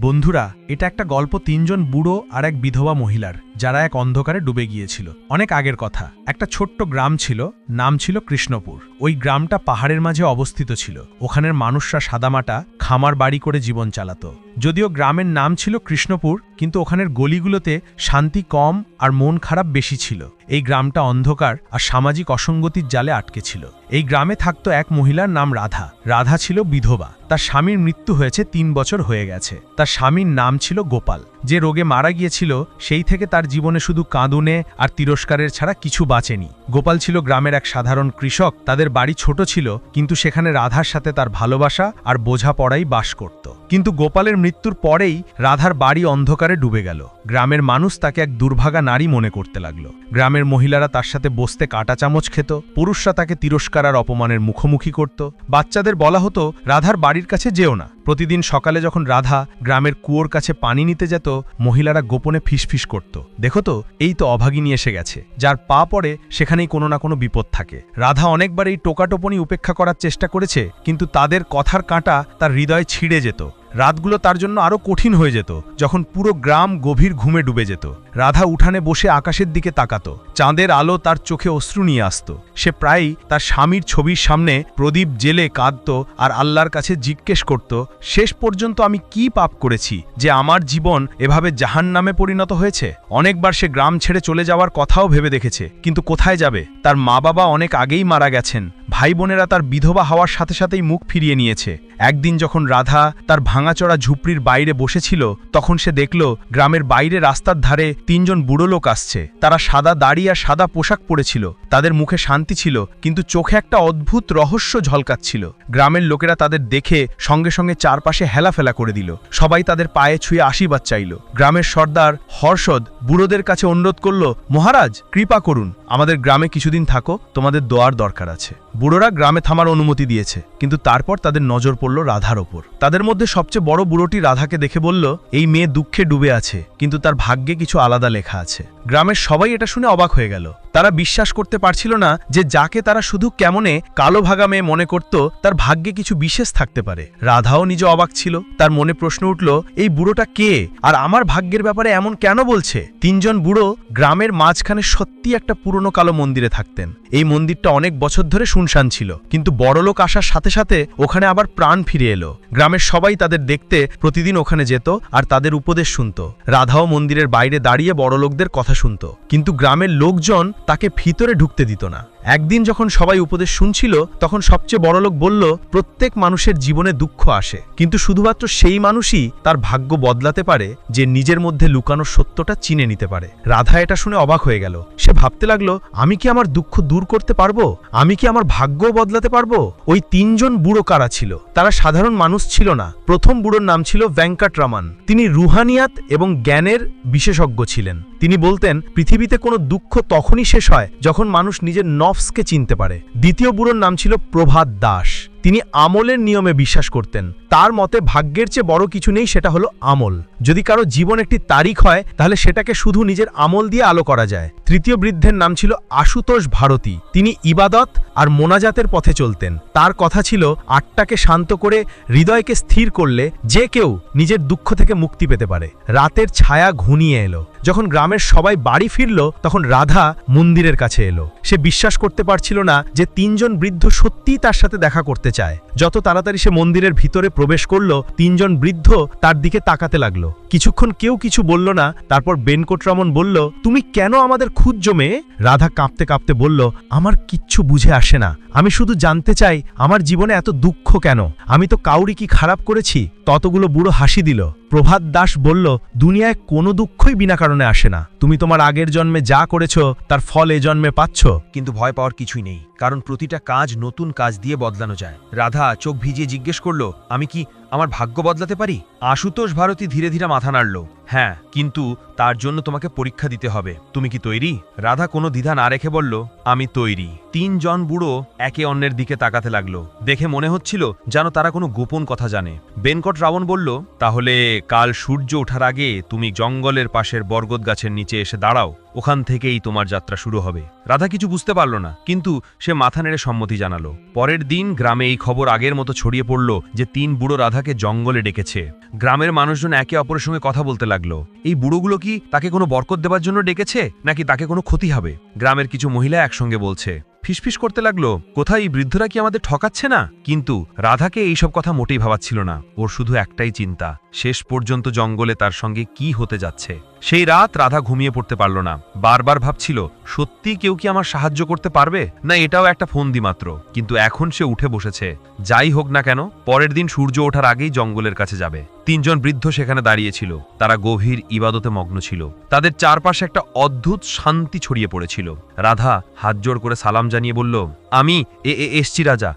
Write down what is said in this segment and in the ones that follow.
বন্ধুরা এটা একটা গল্প তিনজন বুড়ো আর এক বিধবা মহিলার, যারা এক অন্ধকারে ডুবে গিয়েছিল। অনেক আগের কথা। একটা ছোট্ট গ্রাম ছিল, নাম ছিল কৃষ্ণপুর। ওই গ্রামটা পাহাড়ের মাঝে অবস্থিত ছিল। ওখানের মানুষরা সাদামাটা, খামার বাড়ি করে জীবন চালাতো। যদিও গ্রামের নাম ছিল কৃষ্ণপুর, কিন্তু ওখানের গলিগুলোতে শান্তি কম আর মন খারাপ বেশি ছিল। এই গ্রামটা অন্ধকার আর সামাজিক অসঙ্গতির জালে আটকে ছিল। এই গ্রামে থাকতো এক মহিলার নাম রাধা। রাধা ছিল বিধবা। তার স্বামীর মৃত্যু হয়েছে তিন বছর হয়ে গেছে। তার স্বামীর নাম ছিল গোপাল। যে রোগে মারা গিয়েছিল, সেই থেকে তার জীবনে শুধু কাঁদুনে আর তিরস্কারের ছাড়া কিছু বাঁচেনি। গোপাল ছিল গ্রামের এক সাধারণ কৃষক, তাদের বাড়ি ছোট ছিল, কিন্তু সেখানে রাধার সাথে তার ভালোবাসা আর বোঝাপড়াই বাস করত। কিন্তু গোপালের মৃত্যুর পরেই রাধার বাড়ি অন্ধকারে ডুবে গেল। গ্রামের মানুষ তাকে এক দুর্ভাগা নারী মনে করতে লাগল। গ্রামের মহিলারা তার সাথে বসতে কাটা চামচ খেত, পুরুষরা তাকে তিরস্কার আর অপমানের মুখোমুখি করত। বাচ্চাদের বলা হতো, রাধার বাড়ির কাছে যেও না। প্রতিদিন সকালে যখন রাধা গ্রামের কুয়োর কাছে পানি নিতে যেত, মহিলারা গোপনে ফিসফিস করত। দেখো তো, এই তো অভাগিনী এসে গেছে। যার পা পড়ে, সেখানেই কোনো না কোনো বিপদ থাকে। রাধা অনেকবার এই টোকাটোপনি উপেক্ষা করার চেষ্টা করেছে, কিন্তু তাদের কথার কাঁটা তার হৃদয় ছিঁড়ে যেত। রাতগুলো তার জন্য আরও কঠিন হয়ে যেত, যখন পুরো গ্রাম গভীর ঘুমে ডুবে যেত। রাধা উঠানে বসে আকাশের দিকে তাকাতো। চাঁদের আলো তার চোখে অশ্রু নিয়ে আসত। সে প্রায়ই তার স্বামীর ছবির সামনে প্রদীপ জেলে কাঁদত আর আল্লাহর কাছে জিজ্ঞেস করত, শেষ পর্যন্ত আমি কি পাপ করেছি যে আমার জীবন এভাবে জাহান নামে পরিণত হয়েছে? অনেকবার সে গ্রাম ছেড়ে চলে যাওয়ার কথাও ভেবে দেখেছে, কিন্তু কোথায় যাবে? তার মা বাবা অনেক আগেই মারা গেছেন। ভাই বোনেরা তার বিধবা হওয়ার সাথে সাথেই মুখ ফিরিয়ে নিয়েছে। একদিন যখন রাধা তার ভাঙাচড়া ঝুপড়ির বাইরে বসেছিল, তখন সে দেখল, গ্রামের বাইরে রাস্তার ধারে তিনজন বুড়ো লোক আসছে। তারা সাদা দাড়ি আর সাদা পোশাক পরেছিল। তাদের মুখে শান্তি ছিল, কিন্তু চোখে একটা অদ্ভুত রহস্য ঝলকাচ্ছিল। গ্রামের লোকেরা তাদের দেখে সঙ্গে সঙ্গে চারপাশে হেলাফেলা করে দিল। সবাই তাদের পায়ে ছুঁয়ে আশীর্বাদ চাইল। গ্রামের সর্দার হর্ষদ বুড়োদের কাছে অনুরোধ করল, মহারাজ, কৃপা করুন। আমাদের গ্রামে কিছুদিন থাকো, তোমাদের দোয়ার দরকার আছে। বুড়োরা গ্রামে থামার অনুমতি দিয়েছে, কিন্তু তারপর তাদের নজর পড়ল রাধার ওপর। তাদের মধ্যে সবচেয়ে বড় বুড়োটি রাধাকে দেখে বলল, এই মেয়ে দুঃখে ডুবে আছে, কিন্তু তার ভাগ্যে কিছু আলাদা লেখা আছে। গ্রামের সবাই এটা শুনে অবাক হয়ে গেল। তারা বিশ্বাস করতে পারছিল না যে যাকে তারা শুধু কেমনে কালো ভাগা মেয়ে মনে করত, তার ভাগ্যে কিছু বিশেষ থাকতে পারে। রাধাও নিজে অবাক ছিল। তার মনে প্রশ্ন উঠল, এই বুড়োটা কে? আর আমার ভাগ্যের ব্যাপারে এমন কেন বলছে? তিনজন বুড়ো গ্রামের মাঝখানে সত্যি একটা পুরনো কালো মন্দিরে থাকতেন। এই মন্দিরটা অনেক বছর ধরে শুনশান ছিল। কিন্তু বড়লোক আসার সাথে সাথে ওখানে আবার প্রাণ ফিরে এলো। গ্রামের সবাই তাদের দেখতে প্রতিদিন ওখানে যেত আর তাদের উপদেশ শুনত। রাধাও মন্দিরের বাইরে দাঁড়িয়ে বড়লোকদের কথা শুনত। কিন্তু গ্রামের লোকজন তাকে ভিতরে ঢুকতে দিত না। একদিন যখন সবাই উপদেশ শুনছিল, তখন সবচেয়ে বড়লোক বলল, প্রত্যেক মানুষের জীবনে দুঃখ আসে, কিন্তু শুধুমাত্র সেই মানুষই তার ভাগ্য বদলাতে পারে যে নিজের মধ্যে লুকানো সত্যটা চিনে নিতে পারে। রাধা এটা শুনে অবাক হয়ে গেল। সে ভাবতে লাগল, আমি কি আমার দুঃখ দূর করতে পারব? আমি কি আমার ভাগ্য বদলাতে পারব? ওই তিনজন বুড়ো কারা ছিল? তারা সাধারণ মানুষ ছিল না। প্রথম বুড়োর নাম ছিল ভেঙ্কটরামান। তিনি রুহানিয়াত এবং জ্ঞানের বিশেষজ্ঞ ছিলেন। তিনি বলতেন, পৃথিবীতে কোনো দুঃখ তখনই শেষ হয় যখন মানুষ নিজের নফসকে চিনতে পারে। দ্বিতীয় বুড়োর নাম ছিল প্রভাত দাস। তিনি আমলের নিয়মে বিশ্বাস করতেন। তার মতে ভাগ্যের চেয়ে বড় কিছু নেই, সেটা হলো আমল। যদি কারও জীবন একটি তারিখ হয়, তাহলে সেটাকে শুধু নিজের আমল দিয়ে আলো করা যায়। তৃতীয় বৃদ্ধের নাম ছিল আশুতোষ ভারতী। তিনি ইবাদত আর মোনাজাতের পথে চলতেন। তার কথা ছিল আটটাকে শান্ত করে হৃদয়কে স্থির করলে যে কেউ নিজের দুঃখ থেকে মুক্তি পেতে পারে। রাতের ছায়া ঘুনিয়ে এলো। যখন গ্রামের সবাই বাড়ি ফিরল, তখন রাধা মন্দিরের কাছে এলো। সে বিশ্বাস করতে পারছিল না যে তিনজন বৃদ্ধ সত্যিই তার সাথে দেখা করতে চায়। যত তাড়াতাড়ি সে মন্দিরের ভিতরে প্রবেশ করল, তিনজন বৃদ্ধ তার দিকে তাকাতে লাগল। কিছুক্ষণ কেউ কিছু বলল না, তারপর বেনকোটরামন বলল, তুমি কেন আমাদের খুঁজ জমে রাধা কাঁপতে কাঁপতে বলল, আমার কিচ্ছু বুঝে আসে না। আমি শুধু জানতে চাই, আমার জীবনে এত দুঃখ কেন? আমি তো কাউরি কি খারাপ করেছি? ততগুলো বুড়ো হাসি দিল। প্রভাত দাস বলল, দুনিয়ায় কোনো দুঃখই বিনা কারণে আসে না। তুমি তোমার আগের জন্মে যা করেছ, তার ফল এ জন্মে পাচ্ছ। কিন্তু ভয় পাওয়ার কিছুই নেই। কারণ প্রতিটা কাজ নতুন কাজ দিয়ে বদলানো যায়। রাধা চোখ ভিজিয়ে জিজ্ঞেস করল, আমি কি আমার ভাগ্য বদলাতে পারি? আশুতোষ ভারতী ধীরে ধীরে মাথা নাড়ল। হ্যাঁ কিন্তু তার জন্য তোমাকে পরীক্ষা দিতে হবে। তুমি কি তৈরি? রাধা কোনো দ্বিধা না রেখে বলল, আমি তৈরি। তিনজন বুড়ো একে অন্যের দিকে তাকাতে লাগল। দেখে মনে হচ্ছিল যেন তারা কোনো গোপন কথা জানে। বেনকট রাবণ বলল, তাহলে কাল সূর্য ওঠার আগে তুমি জঙ্গলের পাশের বরগদ গাছের নিচে এসে দাঁড়াও। ওখান থেকেই তোমার যাত্রা শুরু হবে। রাধা কিছু বুঝতে পারল না, কিন্তু সে মাথা নেড়ে সম্মতি জানালো। পরের দিন গ্রামে এই খবর আগের মতো ছড়িয়ে পড়ল যে তিন বুড়ো রাধাকে জঙ্গলে ডেকেছে। গ্রামের মানুষজন একে অপরের সঙ্গে কথা বলতে লাগল। এই বুড়োগুলো কি তাকে কোনো বরকত দেবার জন্য ডেকেছে, নাকি তাকে কোনো ক্ষতি হবে? গ্রামের কিছু মহিলা একসঙ্গে বলছে ফিসফিস করতে লাগল। কোথায় এই বৃদ্ধরা কি আমাদের ঠকাচ্ছে না? কিন্তু রাধাকে এইসব কথা মোটেই ভাবাচ্ছিল না। ওর শুধু একটাই চিন্তা, শেষ পর্যন্ত জঙ্গলে তার সঙ্গে কি হতে যাচ্ছে। সেই রাত রাধা ঘুমিয়ে পড়তে পারল না। বারবার ভাবছিল সত্যি কেউ কি আমার সাহায্য করতে পারবে? না, এটাও একটা ফন্দি মাত্র। কিন্তু এখন সে উঠে বসেছে। যাই হোক না কেন, পরের দিন সূর্য ওঠার আগেই জঙ্গলের কাছে যাবে। তিনজন বৃদ্ধ সেখানে দাঁড়িয়েছিল। তারা গভীর ইবাদতে মগ্ন ছিল। তাদের চারপাশে একটা অদ্ভুত শান্তি ছড়িয়ে পড়েছিল। রাধা হাত জোড় করে সালাম জানিয়ে বলল, আমি এ এসছি রাজা।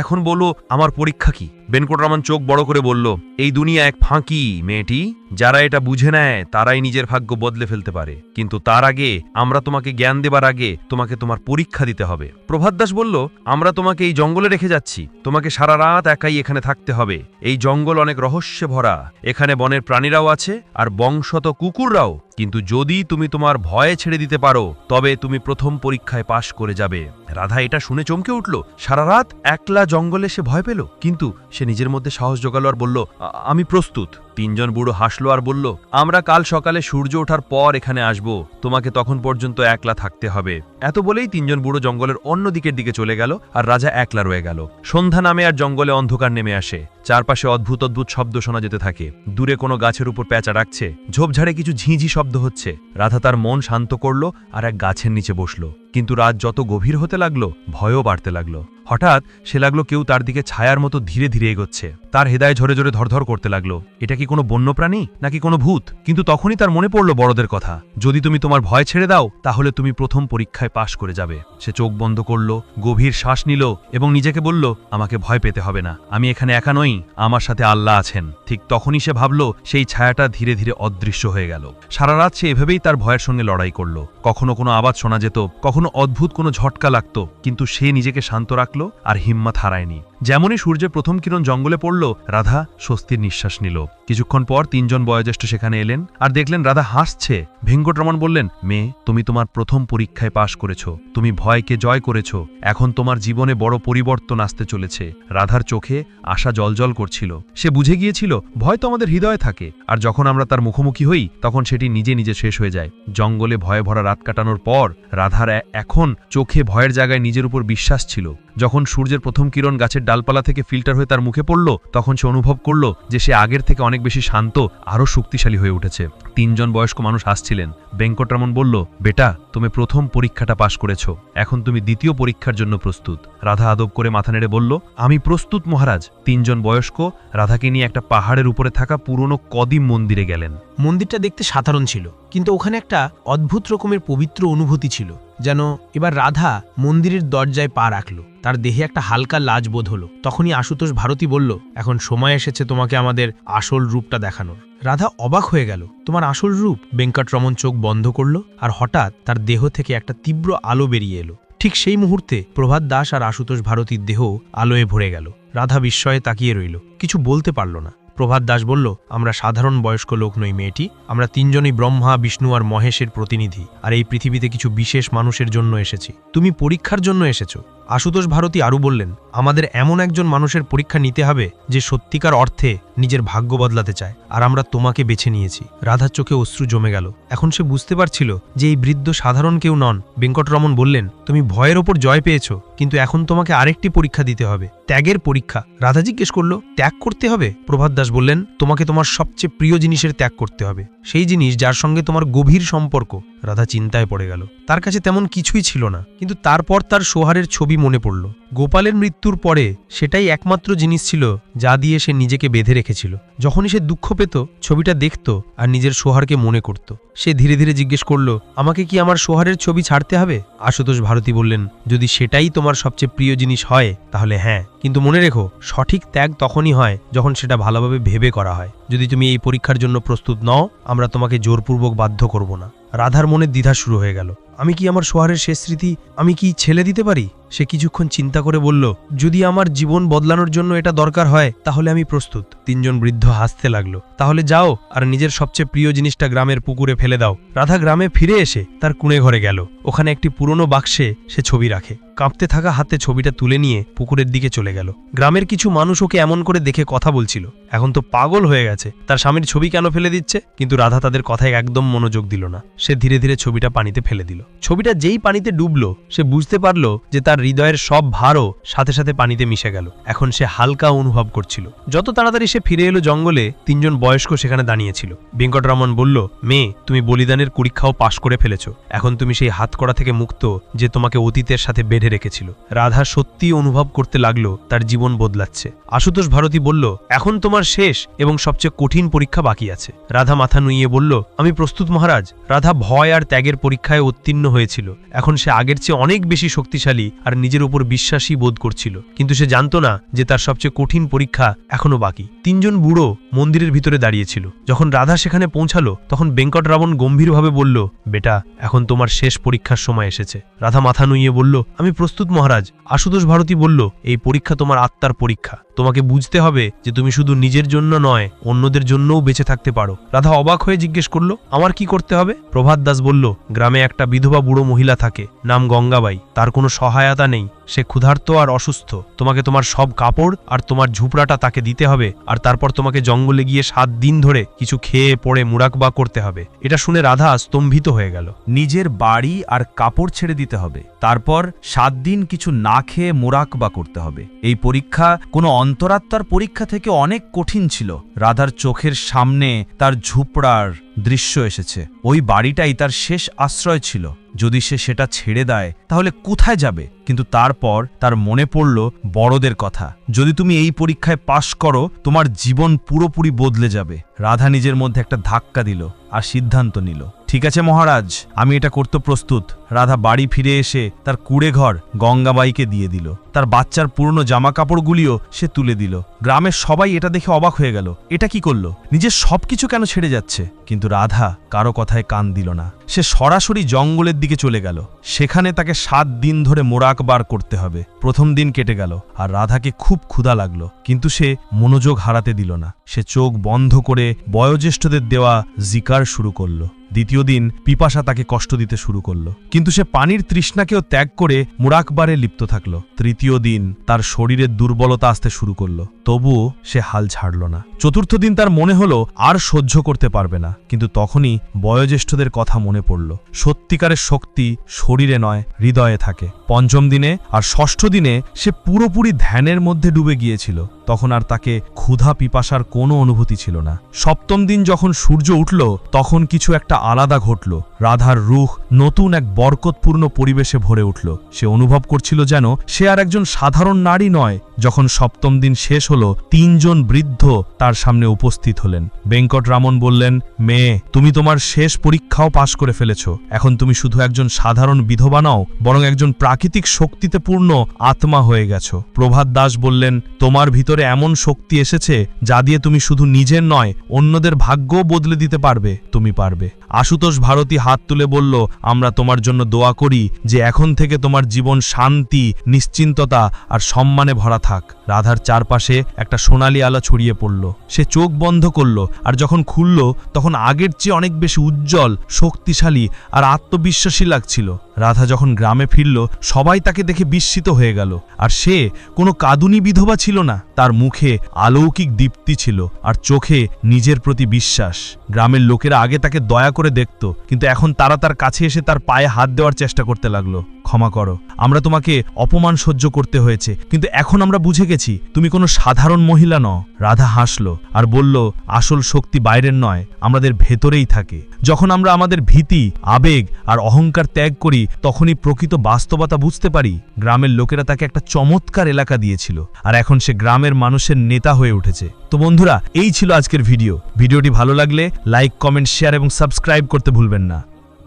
এখন বলো, আমার পরীক্ষা কি? বেনকোটরামান চোখ বড় করে বলল, এই দুনিয়া এক ফাঁকি, মেয়েটি। যারা এটা বুঝে নেয়, তারাই নিজের ভাগ্য বদলে ফেলতে পারে। কিন্তু তার আগে আমরা তোমাকে জ্ঞান দেবার আগে তোমাকে তোমার পরীক্ষা দিতে হবে। প্রভাত দাস বলল, আমরা তোমাকে এই জঙ্গলে রেখে যাচ্ছি। তোমাকে সারা রাত একাই এখানে থাকতে হবে। এই জঙ্গল অনেক রহস্যে ভরা এখানে বনের প্রাণীরাও আছে, আর বংশত কুকুররাও। কিন্তু যদি তুমি তোমার ভয়ে ছেড়ে দিতে পারো, তবে তুমি প্রথম পরীক্ষায় পাশ করে যাবে। রাধা এটা শুনে চমকে উঠল। সারা রাত একলা জঙ্গলে সে ভয় পেল। কিন্তু সে নিজের মধ্যে সাহস জোগালো আর বলল আমি প্রস্তুত। তিনজন বুড়ো হাসলো আর বলল, আমরা কাল সকালে সূর্য ওঠার পর এখানে আসব। তোমাকে তখন পর্যন্ত একলা থাকতে হবে। এত বলেই তিনজন বুড়ো জঙ্গলের অন্য দিকের দিকে চলে গেল আর রাজা একলা রয়ে গেল। সন্ধ্যা নামে আর জঙ্গলে অন্ধকার নেমে আসে। চারপাশে অদ্ভুত অদ্ভুত শব্দ শোনা যেতে থাকে। দূরে কোনো গাছের উপর প্যাঁচা ডাকছে ঝোপঝাড়ে কিছু ঝিঁঝি শব্দ হচ্ছে। রাধা তার মন শান্ত করল আর এক গাছের নিচে বসল। কিন্তু রাত যত গভীর হতে লাগল, ভয়ও বাড়তে লাগল। হঠাৎ সে লাগল কেউ তার দিকে ছায়ার মতো ধীরে ধীরে এগোচ্ছে। তার হেদায় ঝরে ঝরে ধরধর করতে লাগল। এটা কি কোনো বন্যপ্রাণী? নাকি কোনো ভূত? কিন্তু তখনই তার মনে পড়ল বড়দের কথা। যদি তুমি তোমার ভয় ছেড়ে দাও, তাহলে তুমি প্রথম পরীক্ষায় পাশ করে যাবে। সে চোখ বন্ধ করল, গভীর শ্বাস নিল এবং নিজেকে বলল, আমাকে ভয় পেতে হবে না। আমি এখানে একা নই। আমার সাথে আল্লাহ আছেন। ঠিক তখনই সে ভাবল, সেই ছায়াটা ধীরে ধীরে অদৃশ্য হয়ে গেল। সারা রাত সে এভাবেই তার ভয়ের সঙ্গে লড়াই করল। কখনো কোনো আওয়াজ শোনা যেত, কখনো অদ্ভুত কোনো ঝটকা লাগতো, কিন্তু সে নিজেকে শান্ত রাখল আর হিম্মত হারায়নি। যেমনই সূর্যের প্রথম কিরণ জঙ্গলে পড়ল, রাধা স্বস্তির নিঃশ্বাস নিল। কিছুক্ষণ পর তিনজন বয়োজ্যেষ্ঠ সেখানে এলেন আর দেখলেন রাধা হাসছে। ভেঙ্কটরমণ বললেন, মেয়ে, তুমি তোমার প্রথম পরীক্ষায় পাশ করেছ। তুমি ভয়কে জয় করেছ। এখন তোমার জীবনে বড় পরিবর্তন আসতে চলেছে। রাধার চোখে আশা জলজল করছিল। সে বুঝে গিয়েছিল, ভয় তো আমাদের হৃদয়ে থাকে। আর যখন আমরা তার মুখোমুখি হই, তখন সেটি নিজে নিজে শেষ হয়ে যায়। জঙ্গলে ভয়ে ভরা রাত কাটানোর পর রাধার এখন চোখে ভয়ের জায়গায় নিজের উপর বিশ্বাস ছিল। যখন সূর্যের প্রথম কিরণ গাছের ডালপালা থেকে ফিল্টার হয়ে তার মুখে পড়ল, তখন সে অনুভব করল যে সে আগের থেকে অনেক বেশি শান্ত, আরও শক্তিশালী হয়ে উঠেছে। তিনজন বয়স্ক মানুষ হাসছিলেন। বেঙ্কটরামন বলল, বেটা, তুমি প্রথম পরীক্ষাটা পাশ করেছ। এখন তুমি দ্বিতীয় পরীক্ষার জন্য প্রস্তুত। রাধা আদব করে মাথা নেড়ে বলল, আমি প্রস্তুত, মহারাজ। তিনজন বয়স্ক রাধাকে নিয়ে একটা পাহাড়ের উপরে থাকা পুরনো কদিম মন্দিরে গেলেন। মন্দিরটা দেখতে সাধারণ ছিল, কিন্তু ওখানে একটা অদ্ভুত রকমের পবিত্র অনুভূতি ছিল, যেন এবার রাধা মন্দিরের দরজায় পা রাখল। তার দেহে একটা হালকা লাজ বোধ হলো। তখনই আশুতোষ ভারতী বলল, এখন সময় এসেছে তোমাকে আমাদের আসল রূপটা দেখানোর। রাধা অবাক হয়ে গেল, তোমার আসল রূপ? বেঙ্কটরমন চোখ বন্ধ করল আর হঠাৎ তার দেহ থেকে একটা তীব্র আলো বেরিয়ে এলো। ঠিক সেই মুহূর্তে প্রভাত দাস আর আশুতোষ ভারতীর দেহ আলোয় ভরে গেল। রাধা বিস্ময়ে তাকিয়ে রইল, কিছু বলতে পারল না। প্রভাত দাস বলল, আমরা সাধারণ বয়স্ক লোক নই মেয়েটি, আমরা তিনজনই ব্রহ্মা, বিষ্ণু আর মহেশের প্রতিনিধি, আর এই পৃথিবীতে কিছু বিশেষ মানুষের জন্য এসেছি। তুমি পরীক্ষার জন্য এসেছ। আশুতোষ ভারতী আরও বললেন, আমাদের এমন একজন মানুষের পরীক্ষা নিতে হবে যে সত্যিকার অর্থে নিজের ভাগ্য বদলাতে চায়। আর আমরা তোমাকে বেছে নিয়েছি রাধার চোখে অশ্রু জমে গেল। এখন সে বুঝতে পারছিল যে এই বৃদ্ধ সাধারণ কেউ নন। বেঙ্কটরমন বললেন, তুমি ভয়ের ওপর জয় পেয়েছ, কিন্তু এখন তোমাকে আরেকটি পরীক্ষা দিতে হবে। ত্যাগের পরীক্ষা রাধা জিজ্ঞেস করল, ত্যাগ করতে হবে প্রভাত দাস বললেন, তোমাকে তোমার সবচেয়ে প্রিয় জিনিসের ত্যাগ করতে হবে। সেই জিনিস যার সঙ্গে তোমার গভীর সম্পর্ক। রাধা চিন্তায় পড়ে গেল। তার কাছে তেমন কিছুই ছিল না, কিন্তু তারপর তার সোহারের ছবি মনে পড়ল। গোপালের মৃত্যুর পরে সেটাই একমাত্র জিনিস ছিল যা দিয়ে সে নিজেকে বেঁধে রেখেছিল। যখনই সে দুঃখ পেত, ছবিটা দেখত আর নিজের সোহারকে মনে করত। সে ধীরে ধীরে জিজ্ঞেস করল, আমাকে কি আমার সোহারের ছবি ছাড়তে হবে? আশুতোষ ভারতী বললেন, যদি সেটাই তোমার সবচেয়ে প্রিয় জিনিস হয়, তাহলে হ্যাঁ। কিন্তু মনে রেখো, সঠিক ত্যাগ তখনই হয় যখন সেটা ভালোভাবে ভেবে করা হয়। যদি তুমি এই পরীক্ষার জন্য প্রস্তুত নও, আমরা তোমাকে জোরপূর্বক বাধ্য করব না। রাধার মনে দ্বিধা শুরু হয়ে গেল। আমি কি আমার সোহারের শেষ স্মৃতি আমি কি ছেলে দিতে পারি? সে কিছুক্ষণ চিন্তা করে বলল, যদি আমার জীবন বদলানোর জন্য এটা দরকার হয়, তাহলে আমি প্রস্তুত। তিনজন বৃদ্ধ হাসতে লাগল, তাহলে যাও আর নিজের সবচেয়ে প্রিয় জিনিসটা গ্রামের পুকুরে ফেলে দাও। রাধা গ্রামে ফিরে এসে তার কুঁড়ে ঘরে গেল। ওখানে একটি পুরনো বাক্সে সে ছবি রাখে। কাঁপতে থাকা হাতে ছবিটা তুলে নিয়ে পুকুরের দিকে চলে গেল। গ্রামের কিছু মানুষ ওকে এমন করে দেখে কথা বলছিল, এখন তো পাগল হয়ে গেছে। তার স্বামীর ছবি কেন ফেলে দিচ্ছে? কিন্তু রাধা তাদের কথায় একদম মনোযোগ দিল না। সে ধীরে ধীরে ছবিটা পানিতে ফেলে দিল। ছবিটা যেই পানিতে ডুবলো, সে বুঝতে পারল যে তার হৃদয়ের সব ভারও সাথে সাথে পানিতে মিশে গেল। এখন সে হালকা অনুভব করছিল। যত তাড়াতাড়ি সে ফিরে এলো জঙ্গলে, তিনজন বয়স্ক সেখানে দাঁড়িয়েছিল। ভেঙ্কটরমন বলল, মেয়ে, তুমি বলিদানের পরীক্ষাও পাশ করে ফেলেছ। এখন তুমি সেই হাতকড়া থেকে মুক্ত যে তোমাকে অতীতের সাথে বেঁধে রেখেছিল। রাধা সত্যি অনুভব করতে লাগল, তার জীবন বদলাচ্ছে। আশুতোষ ভারতী বলল, এখন তোমার শেষ এবং সবচেয়ে কঠিন পরীক্ষা বাকি আছে। রাধা মাথা নুইয়ে বলল, আমি প্রস্তুত মহারাজ। রাধা ভয় আর ত্যাগের পরীক্ষায় উত্তীর্ণ হয়েছিল। এখন সে আগের চেয়ে অনেক বেশি শক্তিশালী আর নিজের উপর বিশ্বাসী বোধ করছিল। কিন্তু সে জানত না যে তার সবচেয়ে কঠিন পরীক্ষা এখনও বাকি। তিনজন বুড়ো মন্দিরের ভিতরে দাঁড়িয়েছিল। যখন রাধা সেখানে পৌঁছালো, তখন বেঙ্কট রাবণ গম্ভীরভাবে বলল, বেটা, এখন তোমার শেষ পরীক্ষার সময় এসেছে। রাধা মাথা নুইয়ে বলল, আমি প্রস্তুত মহারাজ। আশুতোষ ভারতী বলল, এই পরীক্ষা তোমার আত্মার পরীক্ষা। তোমাকে বুঝতে হবে যে তুমি শুধু নিজের জন্য নয়, অন্যদের জন্যও বেঁচে থাকতে পারো। রাধা অবাক হয়ে জিজ্ঞেস করল, আমার কি করতে হবে? প্রভাত দাস বলল, গ্রামে একটা বিধবা বুড়ো মহিলা থাকে, নাম গঙ্গাবাই, তার কোনো সহায়তা নেই। সে ক্ষুধার্ত আর অসুস্থ। তোমাকে তোমার সব কাপড় আর তোমার ঝুপড়াটা তাকে দিতে হবে আর তারপর তোমাকে জঙ্গলে গিয়ে সাত দিন ধরে কিছু খেয়ে পড়ে মুরাকবা করতে হবে। এটা শুনে রাধা স্তম্ভিত হয়ে গেল। নিজের বাড়ি আর কাপড় ছেড়ে দিতে হবে। তারপর সাত দিন কিছু না খেয়ে মোরাকবা করতে হবে। এই পরীক্ষা কোনো অন্তরাত্মার পরীক্ষা থেকে অনেক কঠিন ছিল। রাধার চোখের সামনে তার ঝুপড়ার দৃশ্য এসেছে। ওই বাড়িটাই তার শেষ আশ্রয় ছিল। যদি সে সেটা ছেড়ে দেয়, তাহলে কোথায় যাবে? কিন্তু তারপর তার মনে পড়ল বড়দের কথা। যদি তুমি এই পরীক্ষায় পাশ করো, তোমার জীবন পুরোপুরি বদলে যাবে। রাধা নিজের মধ্যে একটা ধাক্কা দিল আর সিদ্ধান্ত নিল। ঠিক আছে মহারাজ, আমি এটা করতে প্রস্তুত। রাধা বাড়ি ফিরে এসে তার কুড়ে ঘর গঙ্গাবাইকে দিয়ে দিল। তার বাচ্চার পুরনো জামা কাপড়গুলিও সে তুলে দিল। গ্রামের সবাই এটা দেখে অবাক হয়ে গেল। এটা কি করল? নিজের সবকিছু কেন ছেড়ে যাচ্ছে? কিন্তু রাধা কারও কথায় কান দিল না। সে সরাসরি জঙ্গলের দিকে চলে গেল। সেখানে তাকে সাত দিন ধরে মোরাক বার করতে হবে। প্রথম দিন কেটে গেল আর রাধাকে খুব ক্ষুধা লাগল। কিন্তু সে মনোযোগ হারাতে দিল না। সে চোখ বন্ধ করে বয়োজ্যেষ্ঠদের দেওয়া জিকার শুরু করল। দ্বিতীয় দিন পিপাসা তাকে কষ্ট দিতে শুরু করল। কিন্তু সে পানির তৃষ্ণাকেও ত্যাগ করে মুরাকবারে লিপ্ত থাকল। তৃতীয় দিন তার শরীরের দুর্বলতা আসতে শুরু করল। তবুও সে হাল ছাড়ল না। চতুর্থ দিন তার মনে হলো, আর সহ্য করতে পারবে না। কিন্তু তখনই বয়োজ্যেষ্ঠদের কথা মনে পড়ল। সত্যিকারের শক্তি শরীরে নয়, হৃদয়ে থাকে। পঞ্চম দিনে আর ষষ্ঠ দিনে সে পুরোপুরি ধ্যানের মধ্যে ডুবে গিয়েছিল। তখন আর তাকে ক্ষুধা পিপাসার কোনো অনুভূতি ছিল না। সপ্তম দিন যখন সূর্য উঠল, তখন কিছু একটা আলাদা ঘটল। রাধার রুখ নতুন এক বরকতপূর্ণ পরিবেশে ভরে উঠল। সে অনুভব করছিল যেন সে আর একজন সাধারণ নারী নয়। যখন সপ্তম দিন শেষ হল, তিনজন বৃদ্ধ তার সামনে উপস্থিত হলেন। বেঙ্কটরামন বললেন, মেয়ে, তুমি তোমার শেষ পরীক্ষাও পাশ করে ফেলেছ। এখন তুমি শুধু একজন সাধারণ বিধবা নাও, বরং একজন প্রাকৃতিক শক্তিতে পূর্ণ আত্মা হয়ে গেছো। প্রভাত দাস বললেন, তোমার ভিতরে এমন শক্তি এসেছে যা দিয়ে তুমি শুধু নিজের নয়, অন্যদের ভাগ্যও বদলে দিতে পারবে। তুমি পারবে। আশুতোষ ভারতী হাত তুলে বলল, আমরা তোমার জন্য দোয়া করি যে এখন থেকে তোমার জীবন শান্তি, নিশ্চিন্ততা আর সম্মানে ভরা থাক। রাধার চারপাশে একটা সোনালি আলো ছড়িয়ে পড়ল। সে চোখ বন্ধ করল আর যখন খুলল, তখন আগের চেয়ে অনেক বেশি উজ্জ্বল, শক্তিশালী আর আত্মবিশ্বাসী লাগছিল। রাধা যখন গ্রামে ফিরল, সবাই তাকে দেখে বিস্মিত হয়ে গেল। আর সে কোনো কাদুনি বিধবা ছিল না, তার মুখে আলৌকিক দীপ্তি ছিল আর চোখে নিজের প্রতি বিশ্বাস। গ্রামের লোকেরা আগে তাকে দয়া করে দেখত, কিন্তু এখন তারা তার কাছে এসে তার পায়ে হাত দেওয়ার চেষ্টা করতে লাগল। ক্ষমা করো, আমরা তোমাকে অপমান সহ্য করতে হয়েছে, কিন্তু এখন আমরা বুঝে গেছি তুমি কোনো সাধারণ মহিলা ন রাধা হাসল আর বলল, আসল শক্তি বাইরের নয়, আমাদের ভেতরেই থাকে। যখন আমরা আমাদের ভীতি, আবেগ আর অহংকার ত্যাগ করি, তখনই প্রকৃত বাস্তবতা বুঝতে পারি, গ্রামের লোকেরা তাকে একটা চমৎকার এলাকা দিয়েছিল, আর এখন সে গ্রামের মানুষের নেতা হয়ে উঠেছে। তো বন্ধুরা, এই ছিল আজকের ভিডিও। ভিডিওটি ভালো লাগলে লাইক, কমেন্ট, শেয়ার এবং সাবস্ক্রাইব করতে ভুলবেন না।